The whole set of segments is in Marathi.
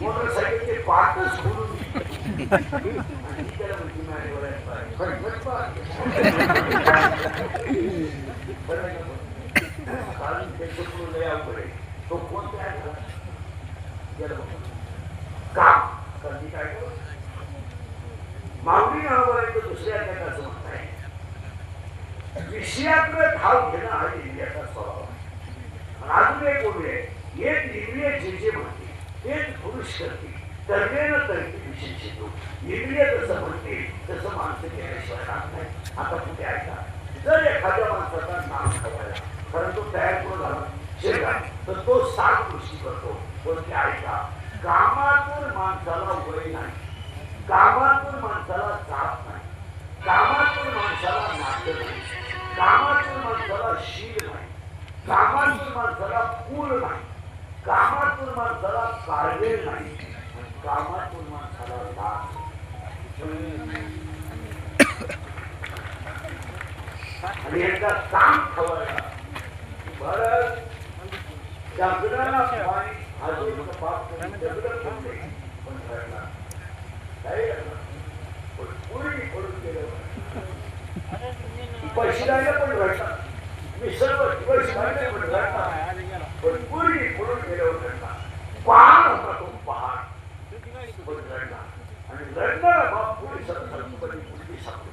मोटरसायकलचे पार्टच कारण त्याचं लय अवघड आहे. तो कोणत्या आहे का? त्याला बघा. काम कारण ती काय करत माऊली नावावर मागणी तर दुसऱ्या त्याचं म्हणत आहे विषयाकडे भाव घेणं हा इंडियाचा स्वभाव आहे. अजून एक बोलूया एक इंद्रिय जे जे म्हणते तेच पुरुष करते. तर्मेनं तर्फे विशेष येतो इंद्रिय जसं म्हणते तसं माणसं केल्याशिवाय राहत नाही. आता कुठे ऐका जर एखाद्या माणसाचा नाम करायला परंतु तयार करून झाला? शेजार. तर तो सात गोष्टी करतो. पण ते ऐका कामातून माणसाला वय नाही. कामातून माणसाला जात नाही. कामातून माणसाला नातं नाही. कामातून माणसाला शील नाही. कामातून माणसाला पूल नाही. कामातून माणसाला कारवेल नाही. कामातून माणसाला लाभ आणि एकदा काम ठेवायला बरं जगण्याला पाणी अजून पाप पण ठरला काय करणार? पण पूर्वी पडून गेलं पण मी सर्व दिवस राहिले पण पण पूर्वी पडून गेल्यावर घडला पहाड होता तो पहाड पण आणि घडणारा बाप पोलीस संतपणी मुलगी सापडली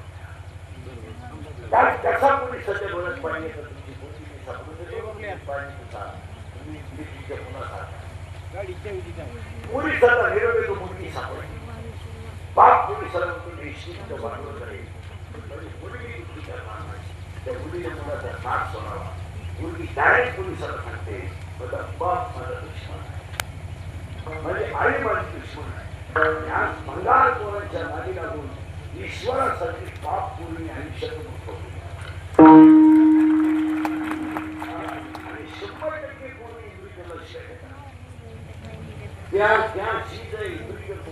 त्याचा कोणी सध्या बोलत पाहिजे तर तुमची मुलगी तुम्ही मुलगीच्या मुलासारखा. पोलिसाचा निरोप येतो मुलगी सापडली. बाप पोलिसाला म्हणतो निश्चित वाटलं करेल म्हणजे मुलगी दुःखी करणार नाही त्या मुलीच्या मुलाचा साथ सोडावा. मुलगी डायरेक्ट पोलिसाला सांगते माझा बाप माझा दुश्मन आहे. म्हणजे आई माझी दुश्मन आहे. या भंगार पोरांच्या नादी लागून ईश्वरासाठी पाप पूर्वी आयुष्यात मुक्त आणि शंभर टक्के पूर्वी इंद्रिय लक्ष देतात त्या त्या चीज है इंद्रिय को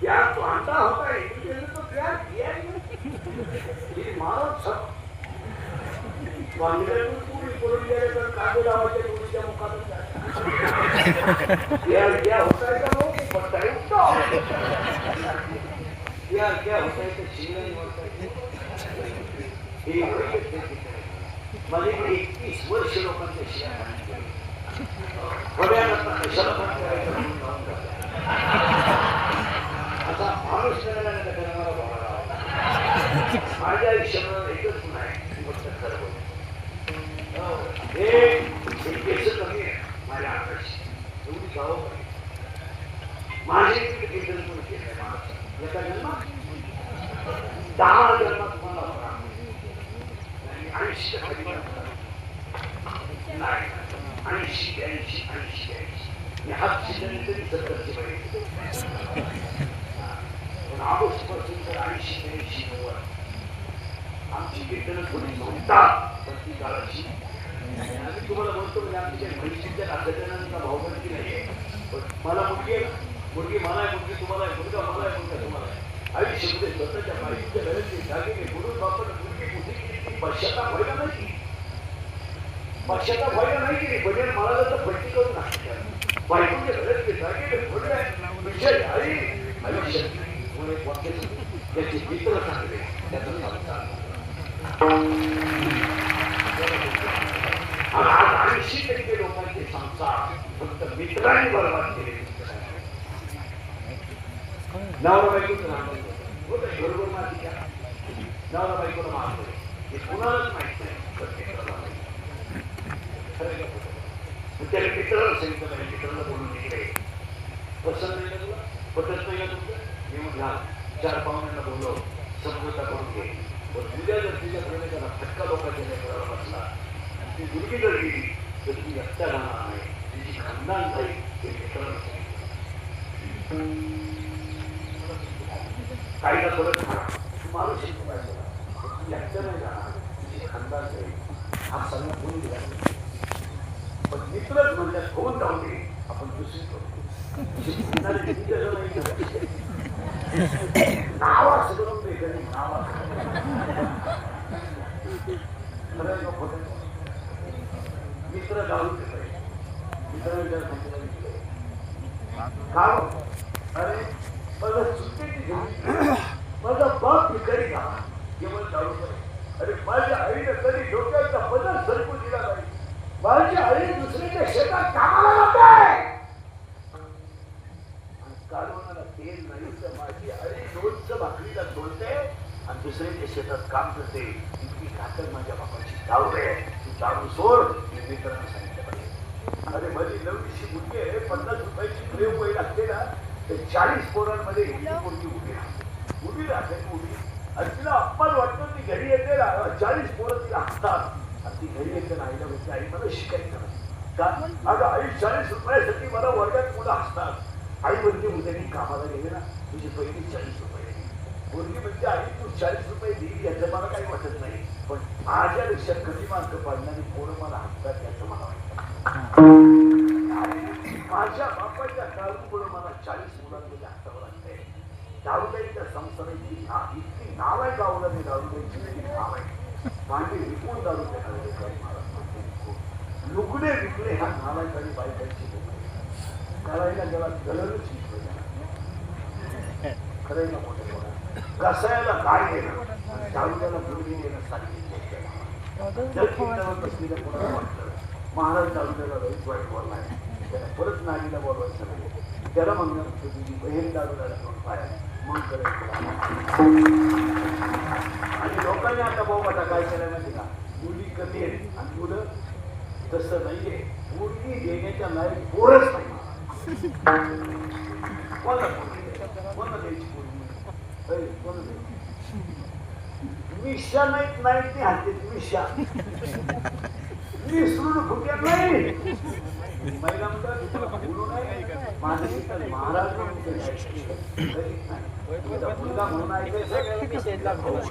क्या तो आता होता है इंद्रिय तो किया ही ये मारो सब पूरी करून गेले तर कागद लावायचे क्या होता है का तो क्या होता. है तो शिंगा नहीं होता है हे मला म्हणजे वर्ष लोकांच्या शिया माझ्या आयुष्यामध्ये एकच गुण फक्त खरं हे केस कमी आहे माझ्या अंगाची एवढी माझे कीर्तन एका जन्मात दहा जन्मात तुम्हाला ऐंशी नाही. ऐंशी ऐंशी ऐंशी ऐंशी हात शिकले तरी सत्तरची पाहिजे पण ऑगस्टपासून तर ऐंशी ऐंशी नव्वद आमची थोडी म्हणतात पण ती काळाची आम्ही तुम्हाला म्हणतो म्हणजे आमची म्हैशीच्या नागरिकांचा भावबंदी नाही पण मला मुलगी मुलगी मला आहे मुलगी तुम्हाला आहे मुलगा मला आहे मुलगा तुम्हाला आहे आयुष्यामध्ये स्वतःच्या माहितीच्या घराची जागेने म्हणून बापाला मुलगी मोठी केली व्हायला नाही पक्षाचा व्हायला नाही की बजेट मला तर भरती करून टाकते बायकोच्या पक्षाचा फायदा नाही केली भजन आयुष्य म्हणून एक वाक्य सांगतो. त्याचे मित्र चांगले त्याचं ऐंशी टक्के लोकांचे संसार फक्त मित्रांनी बरबाद केले. नवरा बायकोचं नातं हो, बरोबर माहिती नवरा बायकोला मारतो हे कुणालाच माहीत नाही प्रत्येकाला माहिती खरं का खोटं? मग त्याला मित्राला सांगितलं नाही मित्राला बोलून तिकडे पसंत नाही का तुला पटत नाही का तुमचं मी म्हटला चार पाहुण्यांना बोललो समजूता करून घे पण उद्या जर तुझ्या प्रेमेकाला फटका लोकांच्या लेकराला बसला आणि ती दुर्गी जर गेली तर ती रस्त्या राहणार नाही तिची खानदान जाईल ते मित्राला सांगितलं काही ना थोडं खा माणूस शिकतो पाहिजे तू नाही राहणार तिची खानदान जाईल हा सगळं कोणी दिला. पण मित्रच म्हणतात होऊन जाऊ दे आपण दुसरी करू शिकणारे किती जण आहेत? नावा मित्र जाऊन पितोय मित्र विचार सांगितलं अरे माझं सुट्टी माझा बाप भिकारी का केवळ चालू अरे माझ्या आईनं कधी डोक्याचा बदल सरकू दिला नाही माझी आई दुसरीच्या शेतात कामाला जाते. आणि कालवणाला तेल नाही तर माझी आई रोजचं भाकरीला सोडते आणि दुसऱ्याच्या शेतात काम करते. इतकी खातर माझ्या बापाची दारू आहे. तू दारू सोड मी मित्रांना सांगितलं पाहिजे. अरे माझी नवरीची मुलगी आहे पन्नास रुपयाची प्रयोग वय लागते ना तर चाळीस पोरांमध्ये एक मुलगी उभी राहते. उभी राहते उभी. आणि तिला अप्पाल वाटतं ती घरी येते ना चाळीस पोरं तिला हसतात. आणि ती घरी येते आईला म्हणते आई मला शिकायचं का? अगं आई चाळीस रुपयासाठी मला वर्गात मुलं असतात. आई म्हणते उद्या मी कामाला गेले ना तुझी पहिली चाळीस रुपये दिली. मुलगी म्हणते आई तू चाळीस रुपये दिली याचं मला काही वाटत नाही. पण माझ्यापेक्षा कमी मार्क पाडणारी पोरं मला हसतात याचं मला वाटतं आणि माझ्या बापाच्या दारूमुळे मला चाळीस मुलांमध्ये हसावं लागतंय दारूबाईच्या संस्थानाची इतकी नाव आहे गावला मी दारूबाईची नाव आहे. भांडी विकून दारू देणारे लोक लुगडे विकले ह्या नावायक आणि बायकांची करायला गेला कलरच विकले ना मोठे कसायला काय देणं दारूला मुलगी देणं सांगितलं महाराज दारूला रोहित वाईट बोललाय. त्याला परत नागीला बोलवायचं नाही. त्याला म्हणणार तुझी बहीण दारूला जाऊन पाया मग करायचं आणि लोकांनी आता भाऊ आता काय केलं माहिती का? मुली कमी आहेत आणि मुलं तसं नाहीये मुलगी देण्याच्या लायक पोरच नाही. कोणाला पोरगी द्यायची? कोणाला द्यायची पोरगी? अरे, कोणाला द्यायची? मिशा नाहीत नाहीत नाही हातात मिशा विसरून फुट्यात नाही महिला म्हणतात "तुला बोलू नाही माझं महाराज नाही. तुमचा मुलगा म्हणून ऐकायचं तुमचा भाऊ म्हणून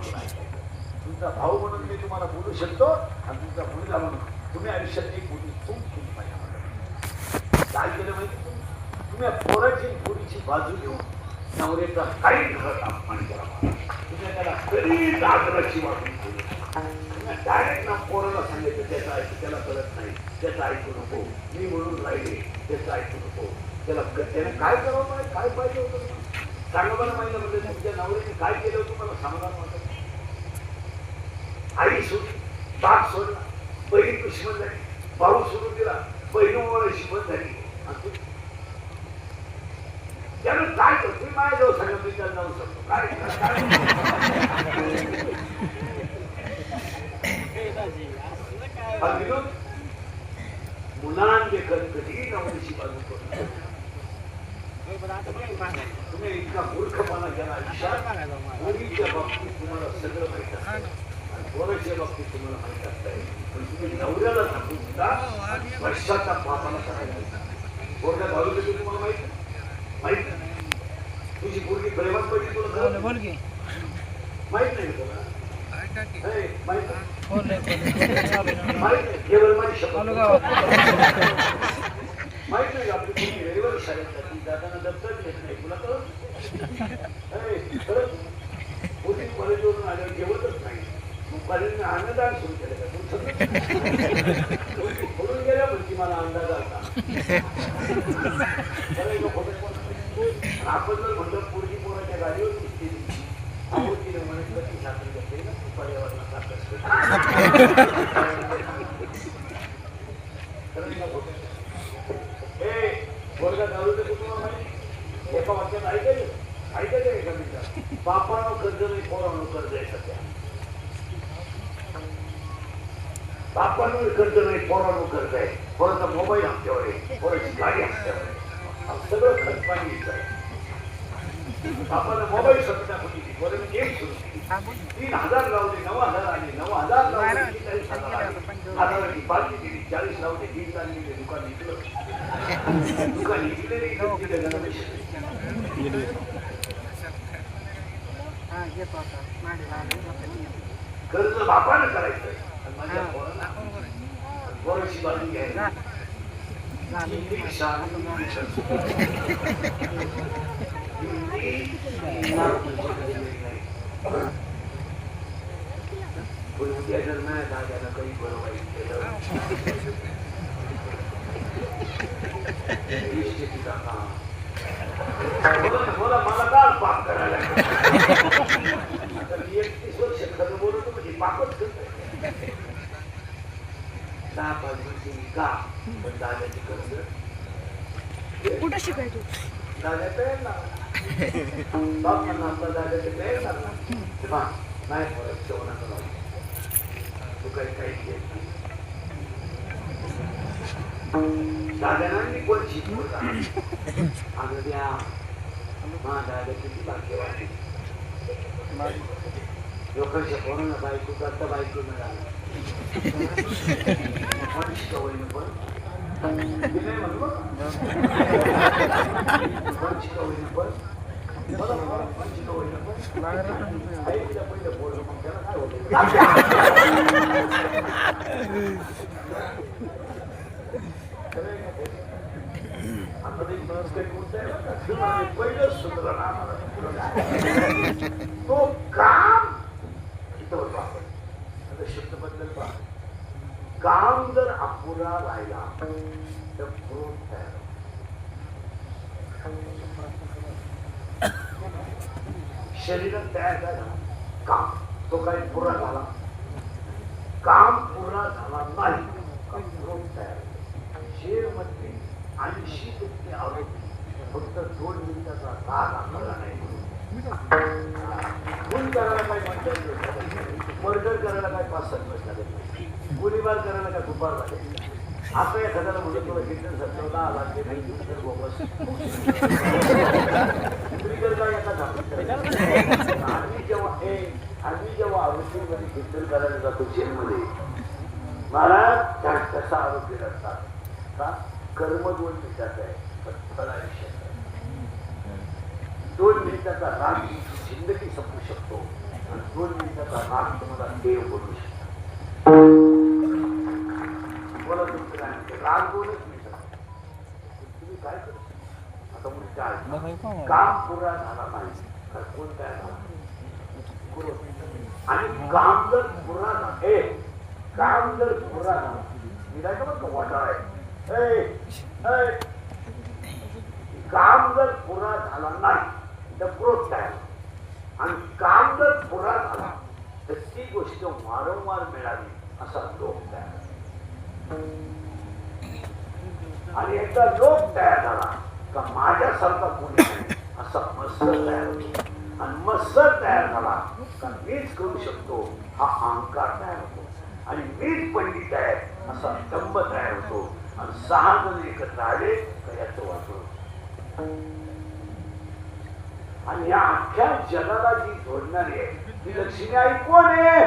तुमचा भाऊ म्हणून मी तुम्हाला बोलू शकतो आणि तुमचा मुलगा म्हणून तुम्ही आयुष्यात एक खूप चूक काय केलं माहिती तुम्ही या पोराची आणि पोरीची बाजू घेऊन नवऱ्याचा काही घरात अपमान करा तुम्ही त्याला कधी आदराची वाटून तुम्ही डायरेक्ट ना पोराला सांगितलं त्याचं ऐकू त्याला कळत नाही त्याचं ऐकू नको मी म्हणून राहिले त्याचं ऐकू नको त्याला त्याने काय करावं पाहिजे काय पाहिजे होतं? सांगा मला माहिती म्हणजे तुमच्या नवऱ्याने काय केलं होतं? मला समाधान वाटत आई सोडली बाप सोडला बहीण दुश्मन झाली. भाऊ सोडून दिला बहीण शिकवत झाली. त्यानं काय करतो तुम्ही माझ्याजवळ सांगा मी त्याला जाऊ शकतो. काय? विनोद मुलांचे कधी नवरीची बाजू करू तुम्ही इतका मूर्खपणा केला आयुष्यात मुलीच्या बाबतीत तुम्हाला सगळं माहीत असतं आणि पोराच्या बाबतीत तुम्हाला माहीत असतंय पण तुम्ही नवऱ्याला सांगू सुद्धा पश्चाताप पापाला करायला पोरगा दारू देतो तुम्हाला माहीत आहे? माहीत नाही. तुझी पोरगी प्रेमात पडली तुला कळत बोल की माहीत नाही तुला हे, माहीत नाही. बोल रे, बोल रे. चालू आहे. माहीत नाही केवळ माझी शपथ चालू गावात माहीत नाही आपली कोणी वेळेवर शाळेत जाते जाताना दप्तर घेत नाही. तुला कळत? अरे कॉलेजवरून आल्यावर जेवतच नाही. तू कॉलेजने अन्नदान सुरू केलं का? तू सगळं पोरगी पडून गेल्या म्हणजे मला अंदाज आला आपण जर म्हणलं पोरगी पोराच्या गाडीवर दिसते आपण तिने म्हणत कधी साखरी करते ना तू पर्यावरणात अभ्यास कर. खरं आहे का खोटं आहे? ए, वर्गात दारू देतो तुम्हाला वाक्यात ऐकायचं ऐकायचं एका मिनिटात बापानं कर्ज नाही पोरानं कर्ज आहे सध्या. बापानं कर्ज नाही पोरानं कर्ज आहे. पोराचा मोबाईल हप्त्यावर आहे. पोराची गाडी हप्त्यावर आहे. सगळं खर्च पाणी आहे बापानं मोबाईल पोरानं गेम सुरू केली. तीन हजार लावले नऊ हजार आले नऊ हजार लावले चाळीस हजार आले. हजाराची पाचशे दिली चाळीस लावले दुकान दुकान नाही तर तिथे गणपती हा, घेतो आता. मांडीला आलं. कर्ज बापानं करायचं आणि माझ्या पोराला पोराची बाजू घ्यायला किती शांती कोणी उद्या जर नाही दादाला काही बरं वाईट केलं इष्टिकीचा काम. बोला बोला मला काल पाप करायला एकतीस वर्ष खरं बोलतो म्हणजे पापच दहा पाच वर्षी का पण दादाची कर्ज कुठं शिकायचो दादा तयार ना बापांना आपला दादाचा येईल ना हा, नाही परत जेवणाचं तू काही काही घेत नाही. दादांना मी कोण शिकवता अगं द्या हा दादा किती भाग्यवान आहे. लोकांच्या पोरांना बायको करता बायको मिळाली पण शिकवलं पण मी नाही म्हणलो पण शिकवलं पण मला पण शिकवलं पण आईच्या पहिलं पोरं मग त्याला काय होतं आता ते बस काही बोलत आहे बरं का? तुम्हाला पहिलंच सूत्र ना आम्हाला. तुला काय? तो काम इथं होतो आपण शब्द बदल पहा काम जर अपुरा राहिला तर क्रोध तयार होतो. शरीरात तयार झाला काम तो काही पुरा झाला काम पुरा झाला नाही का क्रोध तयार शेरमध्ये आणि शी टक्के आरोग्य फक्त दोन मिनिटाचा राग आपल्याला नाही खून करायला काय म्हणतात मर्डर करायला काय पाच सात वर्ष लागत नाही गोळीबार करायला काय दुपार लागेल आता एखाद्याला म्हणलं तुला हिटलर सत्तर आला लाख नाही दुसरं तर बोगस ट्रिगर काय एका झापीत आम्ही जेव्हा हे? आम्ही जेव्हा आरोग्यमध्ये हिटलर करायला जातो चेनमध्ये मला त्या कसा आरोग्य असतात का कर्म दोन मिनिटाचं आहे फळ आयुष्याचं आहे. दोन मिनिटाचा राग जिंदगी संपू शकतो आणि दोन मिनिटाचा राग तुम्हाला देव बनवू शकतो बोला तुमचं काय म्हणते? राग दोनच मिनिटाचा तुम्ही काय करू? आता मुली काय काम पुरा झाला नाही तर कोण काय झाला. आणि काम जर पुरा झाला काम जर पुरा झाला मी नाही का म्हणतो वाटाळ आहे काम जर पुरा झाला नाही तर क्रोध तयार होतो. आणि काम जर पुरा झाला तर ती गोष्ट वारंवार मिळावी असा लोक तयार आणि एकदा लोक तयार झाला का माझ्यासारखा कोणी नाही असा मत्सर तयार होतो आणि मत्सर तयार झाला का मीच करू शकतो हा अहंकार तयार होतो. आणि मीच पंडित आहे असा स्तंभ तयार होतो. आणि सहा जण एकत्र आले तर याचं वाटलं आणि या अख्ख्या जगाला जी जोडणारी आहे ती लक्ष्मी आई कोण आहे?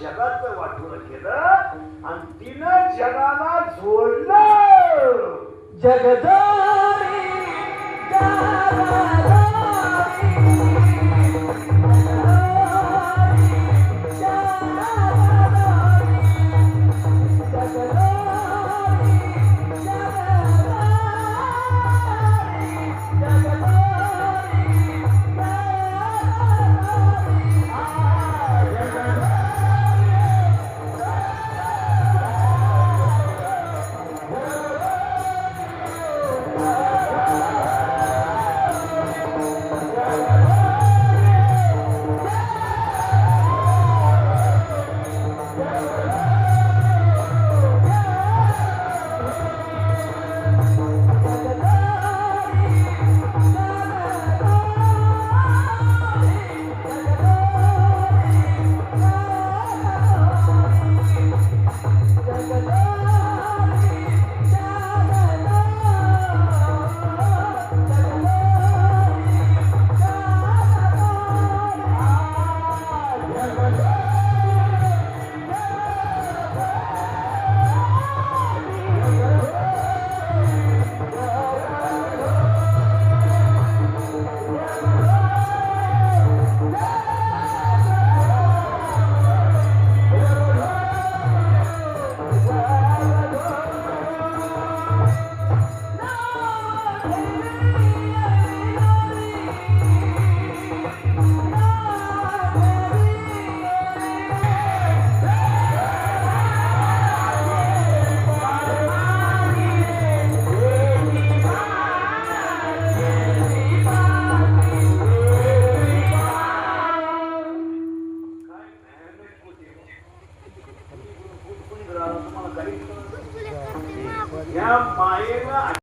जगाचं वाटोळं केलं आणि तिनं जगाला जोडलं. जगदारी